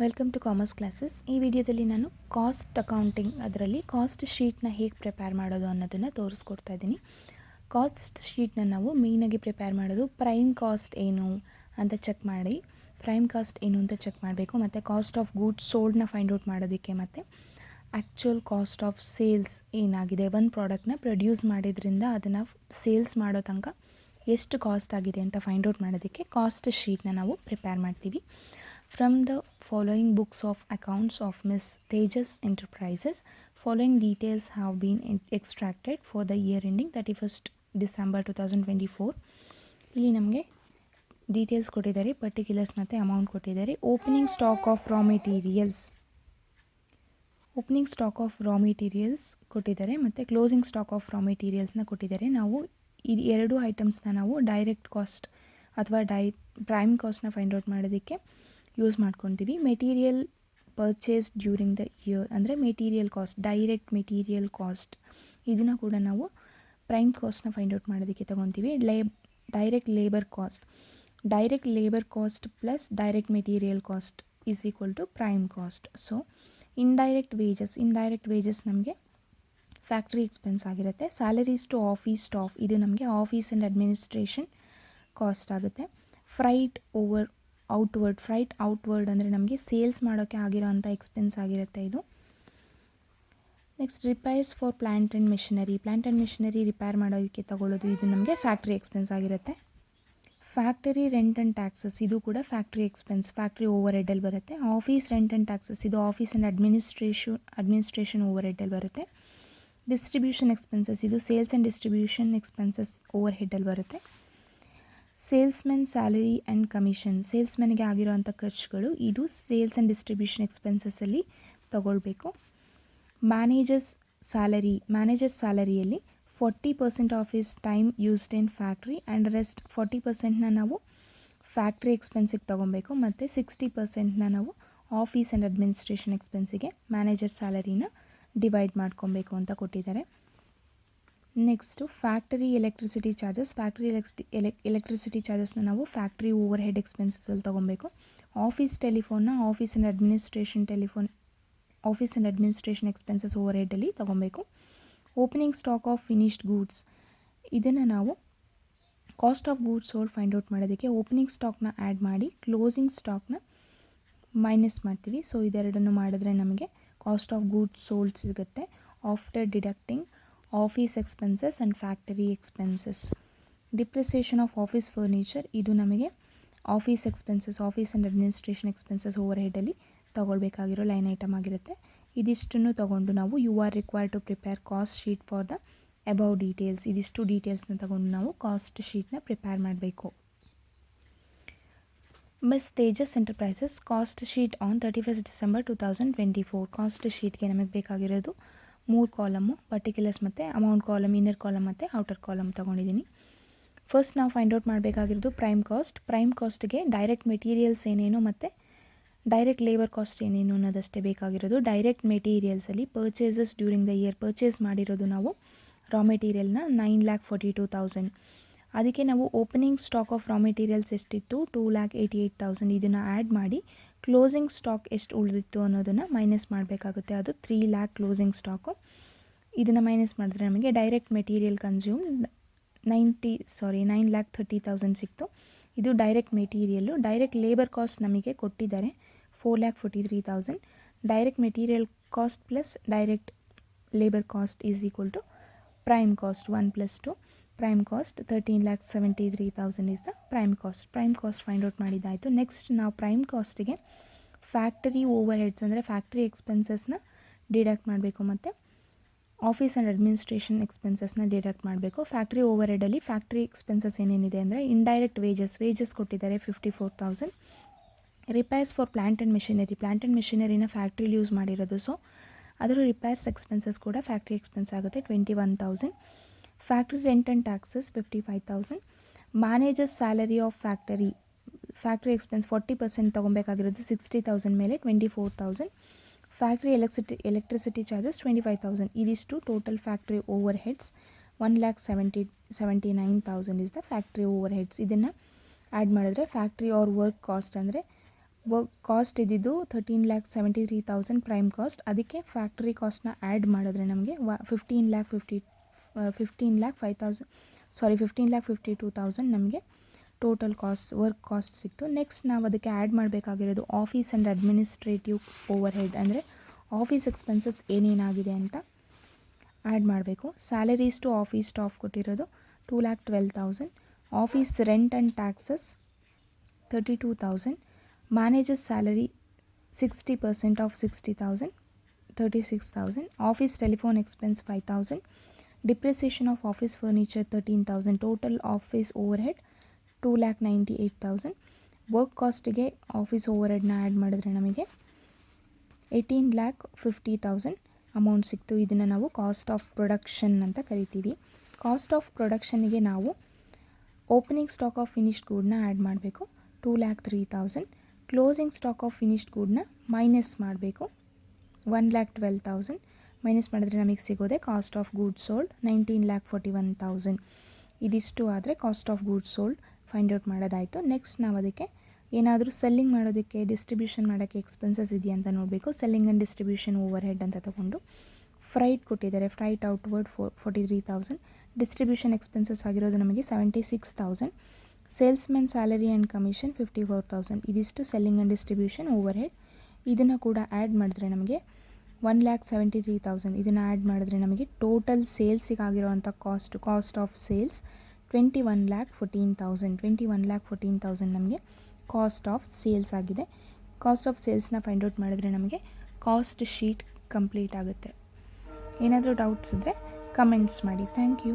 Welcome to commerce classes ಈ ವಿಡಿಯೋದಲ್ಲಿ ನಾನು ಕಾಸ್ಟ್ ಅಕೌಂಟಿಂಗ್ ಅದರಲ್ಲಿ ಕಾಸ್ಟ್ ಶೀಟ್ನ ಹೇಗೆ ಪ್ರಿಪೇರ್ ಮಾಡೋದು ಅನ್ನೋದನ್ನು ತೋರಿಸ್ಕೊಡ್ತಾ ಇದ್ದೀನಿ. ಕಾಸ್ಟ್ ಶೀಟ್ನ ನಾವು ಮೇಯ್ನಾಗಿ ಪ್ರಿಪೇರ್ ಮಾಡೋದು ಪ್ರೈಮ್ ಕಾಸ್ಟ್ ಏನು ಅಂತ ಚೆಕ್ ಮಾಡಿ. ಪ್ರೈಮ್ ಕಾಸ್ಟ್ ಏನು ಅಂತ ಚೆಕ್ ಮಾಡಬೇಕು. ಮತ್ತು ಕಾಸ್ಟ್ ಆಫ್ ಗೂಡ್ಸ್ ಸೋಲ್ಡ್ನ ಫೈಂಡ್ ಔಟ್ ಮಾಡೋದಕ್ಕೆ ಮತ್ತು ಆ್ಯಕ್ಚುಯಲ್ ಕಾಸ್ಟ್ ಆಫ್ ಸೇಲ್ಸ್ ಏನಾಗಿದೆ ಒಂದು ಪ್ರಾಡಕ್ಟ್ನ ಪ್ರೊಡ್ಯೂಸ್ ಮಾಡಿದ್ರಿಂದ ಅದನ್ನು ಸೇಲ್ಸ್ ಮಾಡೋ ತನಕ ಎಷ್ಟು ಕಾಸ್ಟ್ ಆಗಿದೆ ಅಂತ ಫೈಂಡ್ ಔಟ್ ಮಾಡೋದಕ್ಕೆ ಕಾಸ್ಟ್ ಶೀಟ್ನ ನಾವು ಪ್ರಿಪೇರ್ ಮಾಡ್ತೀವಿ. The following books of accounts of Miss Tejas enterprises following details have been extracted for the year ending thirty first December two thousand twenty four ಇಲ್ಲಿ ನಮಗೆ ಡೀಟೇಲ್ಸ್ ಕೊಟ್ಟಿದ್ದಾರೆ particulars ಮತ್ತು amount ಕೊಟ್ಟಿದ್ದಾರೆ. Opening stock of raw materials opening stock of raw materials ಕೊಟ್ಟಿದ್ದಾರೆ ಮತ್ತು closing stock of raw ಮೆಟೀರಿಯಲ್ಸ್ನ ಕೊಟ್ಟಿದ್ದಾರೆ. ನಾವು ಈ ಎರಡು ಐಟಮ್ಸ್ನ ನಾವು ಡೈರೆಕ್ಟ್ ಕಾಸ್ಟ್ ಅಥವಾ ಡೈ ಪ್ರೈಮ್ ಕಾಸ್ಟ್ನ ಫೈಂಡ್ ಔಟ್ ಮಾಡೋದಕ್ಕೆ ಯೂಸ್ ಮಾಡ್ಕೊತೀವಿ. Material purchase during the year ಅಂದರೆ material cost direct material cost ಇದನ್ನು ಕೂಡ ನಾವು ಪ್ರೈಮ್ ಕಾಸ್ಟ್ನ ಫೈಂಡ್ ಔಟ್ ಮಾಡೋದಕ್ಕೆ ತೊಗೊತೀವಿ. ಲೇಬ್ direct labour cost direct labour cost plus direct material cost is equal to prime cost so indirect wages indirect wages ನಮಗೆ factory expense ಆಗಿರುತ್ತೆ. Salaries to office staff ಇದು ನಮಗೆ ಆಫೀಸ್ ಆ್ಯಂಡ್ ಅಡ್ಮಿನಿಸ್ಟ್ರೇಷನ್ ಕಾಸ್ಟ್ ಆಗುತ್ತೆ. Freight over outward freight outward ಅಂದರೆ ನಮಗೆ sales ಮಾಡೋಕ್ಕೆ ಆಗಿರೋ ಅಂಥ ಎಕ್ಸ್ಪೆನ್ಸ್ ಆಗಿರುತ್ತೆ ಇದು. Next repairs for plant and machinery plant and machinery repair ಮಾಡೋದಕ್ಕೆ ತಗೊಳ್ಳೋದು, ಇದು ನಮಗೆ ಫ್ಯಾಕ್ಟ್ರಿ ಎಕ್ಸ್ಪೆನ್ಸ್ ಆಗಿರುತ್ತೆ. ಫ್ಯಾಕ್ಟರಿ ರೆಂಟ್ ಆ್ಯಂಡ್ ಟ್ಯಾಕ್ಸಸ್ ಇದು ಕೂಡ ಫ್ಯಾಕ್ಟ್ರಿ ಎಕ್ಸ್ಪೆನ್ಸ್ ಫ್ಯಾಕ್ಟ್ರಿ ಓವರ್ ಹೆಡ್ಡಲ್ಲಿ ಬರುತ್ತೆ. ಆಫೀಸ್ ರೆಂಟ್ ಆ್ಯಂಡ್ ಟ್ಯಾಕ್ಸಸ್ ಇದು office and administration administration over ಹೆಡ್ಡಲ್ಲಿ ಬರುತ್ತೆ. ಡಿಸ್ಟ್ರಿಬ್ಯೂಷನ್ ಎಕ್ಸ್ಪೆನ್ಸಸ್ ಇದು sales and distribution expenses over ಹೆಡ್ಡಲ್ಲಿ ಬರುತ್ತೆ. ಸೇಲ್ಸ್ಮೆನ್ ಸ್ಯಾಲರಿ ಆ್ಯಂಡ್ ಕಮಿಷನ್, ಸೇಲ್ಸ್ಮೆನ್ಗೆ ಆಗಿರೋವಂಥ ಖರ್ಚುಗಳು ಇದು ಸೇಲ್ಸ್ ಆ್ಯಂಡ್ ಡಿಸ್ಟ್ರಿಬ್ಯೂಷನ್ ಎಕ್ಸ್ಪೆನ್ಸಸ್ಸಲ್ಲಿ ತಗೊಳ್ಬೇಕು. Managers salary, managers ಸ್ಯಾಲರಿಯಲ್ಲಿ forty percent of his time used in factory and rest forty ಪರ್ಸೆಂಟ್ನ ನಾವು ಫ್ಯಾಕ್ಟ್ರಿ ಎಕ್ಸ್ಪೆನ್ಸಿಗೆ ತೊಗೊಬೇಕು ಮತ್ತು ಸಿಕ್ಸ್ಟಿ ಪರ್ಸೆಂಟ್ನ ನಾವು ಆಫೀಸ್ ಆ್ಯಂಡ್ ಅಡ್ಮಿನಿಸ್ಟ್ರೇಷನ್ ಎಕ್ಸ್ಪೆನ್ಸಿಗೆ ಮ್ಯಾನೇಜರ್ ಸ್ಯಾಲರಿನ ಡಿವೈಡ್ ಮಾಡ್ಕೊಬೇಕು ಅಂತ ಕೊಟ್ಟಿದ್ದಾರೆ. Next factory electricity charges factory ಎಲೆಕ್ಟ್ರಿ ಎಲೆಕ್ electricity ಚಾರ್ಜಸ್ನ ನಾವು ಫ್ಯಾಕ್ಟ್ರಿ ಓವರ್ ಹೆಡ್ ಎಕ್ಸ್ಪೆನ್ಸಸಲ್ಲಿ ತೊಗೊಬೇಕು. Office ಟೆಲಿಫೋನ್ನ office and administration telephone office and administration expenses over ಹೆಡಲ್ಲಿ ತೊಗೊಬೇಕು. Opening stock of finished goods ಇದನ್ನು ನಾವು cost of goods sold find out ಮಾಡೋದಕ್ಕೆ ಓಪನಿಂಗ್ ಸ್ಟಾಕ್ನ ಆ್ಯಡ್ ಮಾಡಿ ಕ್ಲೋಸಿಂಗ್ ಸ್ಟಾಕ್ನ ಮೈನಸ್ ಮಾಡ್ತೀವಿ. ಸೊ ಇದೆರಡನ್ನು ಮಾಡಿದ್ರೆ ನಮಗೆ ಕಾಸ್ಟ್ ಆಫ್ ಗೂಡ್ಸ್ ಸೋಲ್ಡ್ ಸಿಗುತ್ತೆ. After deducting office expenses and factory expenses depreciation of office furniture ಇದು ನಮಗೆ office expenses office and administration expenses over ಹೆಡಲ್ಲಿ ತೊಗೊಳ್ಬೇಕಾಗಿರೋ ಲೈನ್ ಐಟಮ್ ಆಗಿರುತ್ತೆ. ಇದಿಷ್ಟನ್ನು ತೊಗೊಂಡು ನಾವು you are required to prepare cost sheet for the above details ಇದಿಷ್ಟು ಡೀಟೇಲ್ಸ್ನ ತಗೊಂಡು ನಾವು ಕಾಸ್ಟ್ ಶೀಟ್ನ ಪ್ರಿಪೇರ್ ಮಾಡಬೇಕು. Miss Tejas enterprises cost sheet on thirty first December two thousand twenty four cost ಶೀಟ್ಗೆ ನಮಗೆ ಬೇಕಾಗಿರೋದು ಮೂರು ಕಾಲಮು ಪರ್ಟಿಕ್ಯುಲರ್ಸ್ ಮತ್ತು ಅಮೌಂಟ್ ಕಾಲಮ್ ಇನ್ನರ್ ಕಾಲಮ್ ಮತ್ತು ಔಟರ್ ಕಾಲಮ್ ತೊಗೊಂಡಿದ್ದೀನಿ. ಫಸ್ಟ್ ನಾವು ಫೈಂಡ್ ಔಟ್ ಮಾಡಬೇಕಾಗಿರೋದು ಪ್ರೈಮ್ ಕಾಸ್ಟ್ ಪ್ರೈಮ್ ಕಾಸ್ಟ್ಗೆ ಡೈರೆಕ್ಟ್ ಮೆಟೀರಿಯಲ್ಸ್ ಏನೇನು ಮತ್ತು ಡೈರೆಕ್ಟ್ ಲೇಬರ್ ಕಾಸ್ಟ್ ಏನೇನು ಅನ್ನೋದಷ್ಟೇ ಬೇಕಾಗಿರೋದು. Direct ಮೆಟೀರಿಯಲ್ಸಲ್ಲಿ purchases during the year purchase ಮಾಡಿರೋದು ನಾವು raw ಮೆಟೀರಿಯಲ್ನ nine lakh forty two thousand ಅದಕ್ಕೆ ನಾವು opening stock of raw materials ಎಷ್ಟಿತ್ತು? Two lakh eighty eight thousand ಇದನ್ನು ಆ್ಯಡ್ ಮಾಡಿ ಕ್ಲೋಸಿಂಗ್ ಸ್ಟಾಕ್ ಎಷ್ಟು ಉಳಿದಿತ್ತು ಅನ್ನೋದನ್ನು ಮೈನಸ್ ಮಾಡಬೇಕಾಗುತ್ತೆ. ಅದು ತ್ರೀ ಲ್ಯಾಕ್ ಕ್ಲೋಸಿಂಗ್ ಸ್ಟಾಕು ಇದನ್ನು ಮೈನಸ್ ಮಾಡಿದ್ರೆ ನಮಗೆ direct material consume ninety sorry nine lakh thirty thousand ಸಿಕ್ತು. ಇದು direct material direct labour cost ನಮಗೆ ಕೊಟ್ಟಿದ್ದಾರೆ four lakh forty three thousand direct material cost plus direct labour cost is equal to prime cost one plus two prime cost thirteen lakh seventy three thousand is the prime cost prime cost find out ಮಾಡಿದ್ದಾಯಿತು. Next ನಾವು prime ಕಾಸ್ಟಿಗೆ factory over heads ಅಂದರೆ factory ಎಕ್ಸ್ಪೆನ್ಸಸ್ನ deduct ಮಾಡಬೇಕು ಮತ್ತು office and administration ಎಕ್ಸ್ಪೆನ್ಸಸ್ನ deduct ಮಾಡಬೇಕು. Factory over ಹೆಡಲ್ಲಿ factory expenses ಏನೇನಿದೆ ಅಂದರೆ ಇಂಡೈರೆಕ್ಟ್ ವೇಜಸ್ ವೇಜಸ್ ಕೊಟ್ಟಿದ್ದಾರೆ fifty four thousand repairs for plant and machinery plant and ಮಿಷಿನರಿನ ಫ್ಯಾಕ್ಟ್ರಿಲಿ ಯೂಸ್ ಮಾಡಿರೋದು. ಸೊ ಅದರ ರಿಪೇರ್ಸ್ ಎಕ್ಸ್ಪೆನ್ಸಸ್ ಕೂಡ ಫ್ಯಾಕ್ಟ್ರಿ ಎಕ್ಸ್ಪೆನ್ಸ್ ಆಗುತ್ತೆ twenty one thousand factory rent and taxes fifty five thousand managers salary of factory factory expense forty percent ತೊಗೊಬೇಕಾಗಿರೋದು sixty thousand ಮೇಲೆ twenty four thousand factory electricity electricity charges twenty five thousand ಇದಿಷ್ಟು total factory overheads one lakh seventy seventy nine thousand is the factory overheads ಇದನ್ನು add ಮಾಡಿದ್ರೆ factory or work cost ಅಂದರೆ work cost ಇದ್ದಿದ್ದು thirteen lakh seventy three thousand prime cost ಅದಕ್ಕೆ factory ಕಾಸ್ಟ್ನ add ಮಾಡಿದ್ರೆ ನಮಗೆ ವ fifteen lakh fifty fifteen lakh five thousand sorry fifteen lakh fifty two thousand ನಮಗೆ ಟೋಟಲ್ ಕಾಸ್ಟ್ ವರ್ಕ್ ಕಾಸ್ಟ್ ಸಿಕ್ತು. Next ನಾವು ಅದಕ್ಕೆ ಆ್ಯಡ್ ಮಾಡಬೇಕಾಗಿರೋದು office and administrative over head ಅಂದರೆ ಆಫೀಸ್ ಎಕ್ಸ್ಪೆನ್ಸಸ್ ಏನೇನಾಗಿದೆ ಅಂತ ಆ್ಯಡ್ ಮಾಡಬೇಕು. ಸ್ಯಾಲರೀಸ್ ಟು ಆಫೀಸ್ ಸ್ಟಾಫ್ ಕೊಟ್ಟಿರೋದು two lakh twelve thousand office rent and taxes thirty two thousand managers salary sixty percent of sixty thousand thirty six thousand office telephone expense five thousand depreciation of office furniture thirteen thousand total office overhead two lakh ninety eight thousand work ಕಾಸ್ಟಿಗೆ office over ಹೆಡ್ನ add ಮಾಡಿದ್ರೆ ನಮಗೆ eighteen lakh fifty thousand amount ಸಿಕ್ತು. ಇದನ್ನು ನಾವು cost of production ಅಂತ ಕರಿತೀವಿ. Cost of ಪ್ರೊಡಕ್ಷನ್ನಿಗೆ ನಾವು ಓಪನಿಂಗ್ ಸ್ಟಾಕ್ ಆಫ್ ಫಿನಿಶ್ಡ್ ಗೂಡ್ನ ಆ್ಯಡ್ ಮಾಡಬೇಕು. Two lakh three thousand closing stock of finished ಗೂಡ್ನ minus ಮಾಡಬೇಕು. One lakh twelve thousand minus ಮಾಡಿದ್ರೆ ನಮಗೆ ಸಿಗೋದೆ cost of good sold nineteen lakh forty one thousand ಇದಿಷ್ಟು ಆದರೆ cost of good sold find out ಮಾಡೋದಾಯಿತು. Next ನಾವು ಅದಕ್ಕೆ ಏನಾದರೂ selling ಮಾಡೋದಕ್ಕೆ distribution ಮಾಡೋಕ್ಕೆ ಎಕ್ಸ್ಪೆನ್ಸಸ್ ಇದೆಯಾ ಅಂತ ನೋಡಬೇಕು. Selling and distribution over head ಅಂತ ತಗೊಂಡು ಫ್ರೈಟ್ ಕೊಟ್ಟಿದ್ದಾರೆ. Freight outward fo forty three thousand distribution expenses ಆಗಿರೋದು ನಮಗೆ seventy six thousand salesmen salary and commission fifty four thousand ಇದಿಷ್ಟು selling and distribution over head ಇದನ್ನು ಕೂಡ ಆ್ಯಡ್ ಮಾಡಿದ್ರೆ ನಮಗೆ one lakh seventy three thousand ಇದನ್ನು ಆ್ಯಡ್ ಮಾಡಿದ್ರೆ ನಮಗೆ ಟೋಟಲ್ ಸೇಲ್ಸಿಗೆ ಆಗಿರೋವಂಥ cost cost of sales twenty one lakh fourteen thousand twenty one lakh fourteen thousand ನಮಗೆ ಕಾಸ್ಟ್ ಆಫ್ ಸೇಲ್ಸ್ ಆಗಿದೆ. ಕಾಸ್ಟ್ ಆಫ್ ಸೇಲ್ಸ್ನ ಫೈಂಡ್ ಔಟ್ ಮಾಡಿದ್ರೆ ನಮಗೆ ಕಾಸ್ಟ್ ಶೀಟ್ ಕಂಪ್ಲೀಟ್ ಆಗುತ್ತೆ. ಏನಾದರೂ ಡೌಟ್ಸ್ ಇದ್ದರೆ ಕಮೆಂಟ್ಸ್ ಮಾಡಿ. Thank you